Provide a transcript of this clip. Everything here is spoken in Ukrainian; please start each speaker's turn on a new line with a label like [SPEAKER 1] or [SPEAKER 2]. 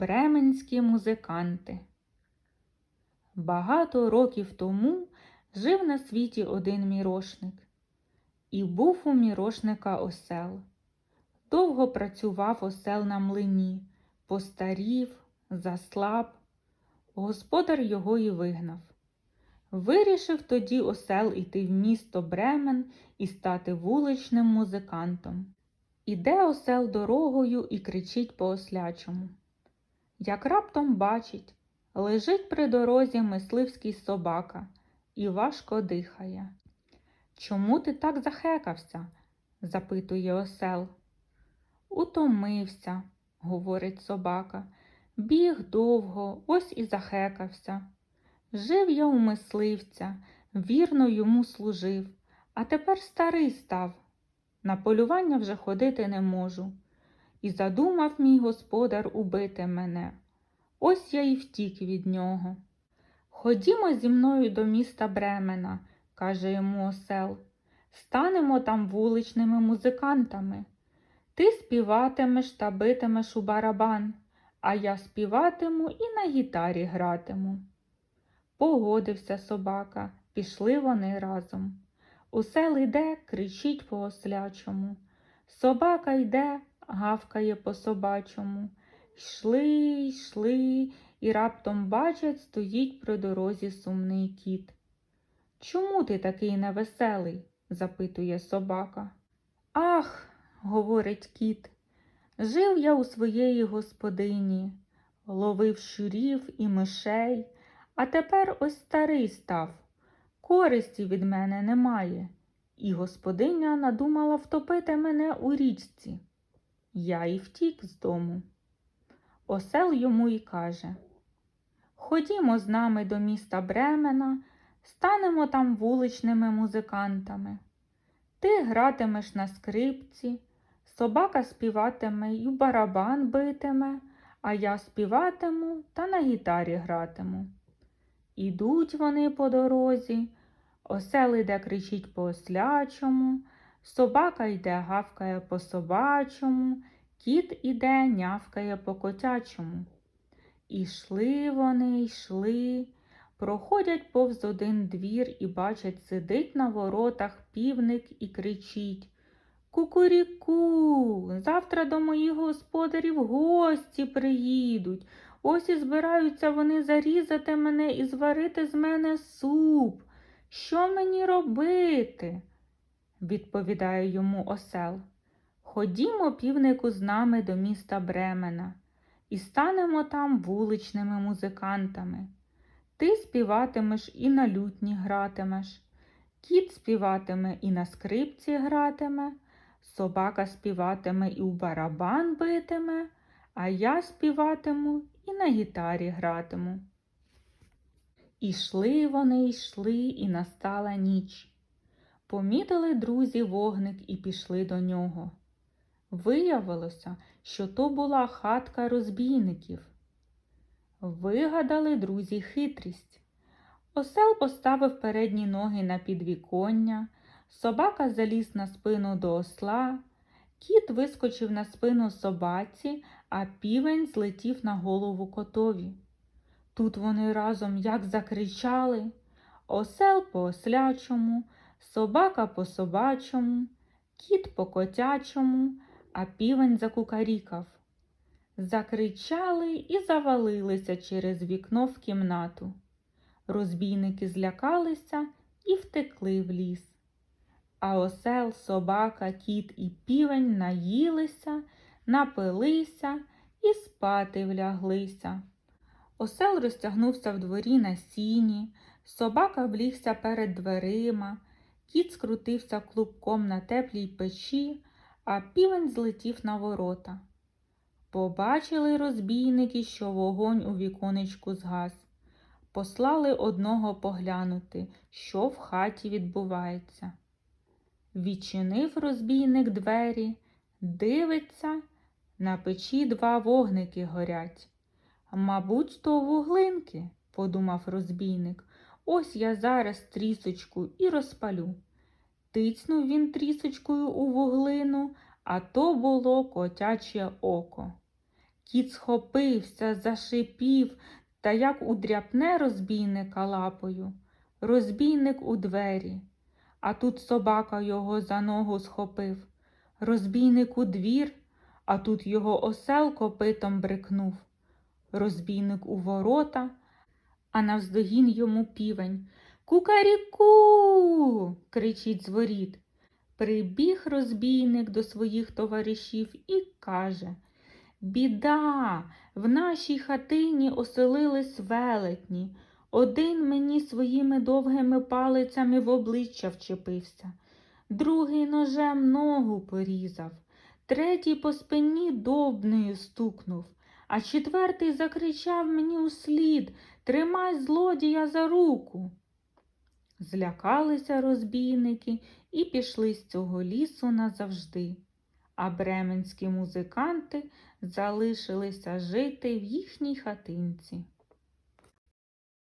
[SPEAKER 1] Бременські музиканти. Багато років тому жив на світі один мірошник. І був у мірошника осел. Довго працював осел на млині, постарів, заслаб. Господар його і вигнав. Вирішив тоді осел іти в місто Бремен і стати вуличним музикантом. Іде осел дорогою і кричить по ослячому. Як раптом бачить, лежить при дорозі мисливський собака і важко дихає. Чому ти так захекався? запитує осел. Утомився, говорить собака. Біг довго, ось і захекався. Жив я у мисливця, вірно йому служив, а тепер старий став. На полювання вже ходити не можу. І задумав мій господар убити мене. Ось я і втік від нього. Ходімо зі мною до міста Бремена, каже йому осел. Станемо там вуличними музикантами. Ти співатимеш та битимеш у барабан, а я співатиму і на гітарі гратиму. Погодився собака, пішли вони разом. Усел іде, кричить по ослячому. Собака йде, гавкає по собачому. Йшли, йшли, і раптом бачать, стоїть при дорозі сумний кіт. Чому ти такий невеселий? запитує собака. Ах, говорить кіт, жив я у своєї господині, ловив щурів і мишей, а тепер ось старий став. Користі від мене немає, і господиня надумала втопити мене у річці. Я і втік з дому. Осел йому й каже Ходімо з нами до міста Бремена, станемо там вуличними музикантами. Ти гратимеш на скрипці, собака співатиме й барабан битиме, а я співатиму та на гітарі гратиму. Ідуть вони по дорозі, осел іде кричить по ослячому, собака йде гавкає по собачому, кіт іде нявкає по котячому. Ішли вони, йшли, проходять повз один двір і бачать, сидить на воротах півник і кричить Кукуріку, завтра до моїх господарів гості приїдуть. Ось і збираються вони зарізати мене і зварити з мене суп. Що мені робити? Відповідає йому осел. Ходімо, півнику, з нами до міста Бремена і станемо там вуличними музикантами. Ти співатимеш і на лютні гратимеш, кіт співатиме і на скрипці гратиме, собака співатиме і у барабан битиме, а я співатиму і на гітарі гратиму. Ішли вони, йшли, і настала ніч. Помітили друзі вогник і пішли до нього. Виявилося, що то була хатка розбійників. Вигадали друзі хитрість. Осел поставив передні ноги на підвіконня, собака заліз на спину до осла, кіт вискочив на спину собаці, а півень злетів на голову котові. Тут вони разом як закричали осел по ослячому, собака по собачому, кіт по котячому, а півень закукарікав. Закричали і завалилися через вікно в кімнату. Розбійники злякалися і втекли в ліс. А осел, собака, кіт і півень наїлися, напилися і спати вляглися. Осел розтягнувся в дворі на сіні, собака влігся перед дверима, кіт скрутився клубком на теплій печі, а півень злетів на ворота. Побачили розбійники, що вогонь у віконечку згас. Послали одного поглянути, що в хаті відбувається. Відчинив розбійник двері, дивиться, на печі два вогники горять. Мабуть, то вуглинки, подумав розбійник. Ось я зараз трісочку і розпалю. Тицнув він трісочкою у вуглину, а то було котяче око. Кіт схопився, зашипів, та як удряпне розбійника лапою. Розбійник у двері, а тут собака його за ногу схопив. Розбійник у двір, а тут його осел копитом брикнув. Розбійник у ворота, а навздогін йому півень. Кукаріку. кричить з. Прибіг розбійник до своїх товаришів і каже Біда, в нашій хатині оселились велетні. Один мені своїми довгими палицями в обличчя вчепився, другий ножем ногу порізав, третій по спині довбнею стукнув, а четвертий закричав мені услід Тримай злодія за руку. Злякалися розбійники і пішли з цього лісу назавжди, а бременські музиканти залишилися жити в їхній хатинці.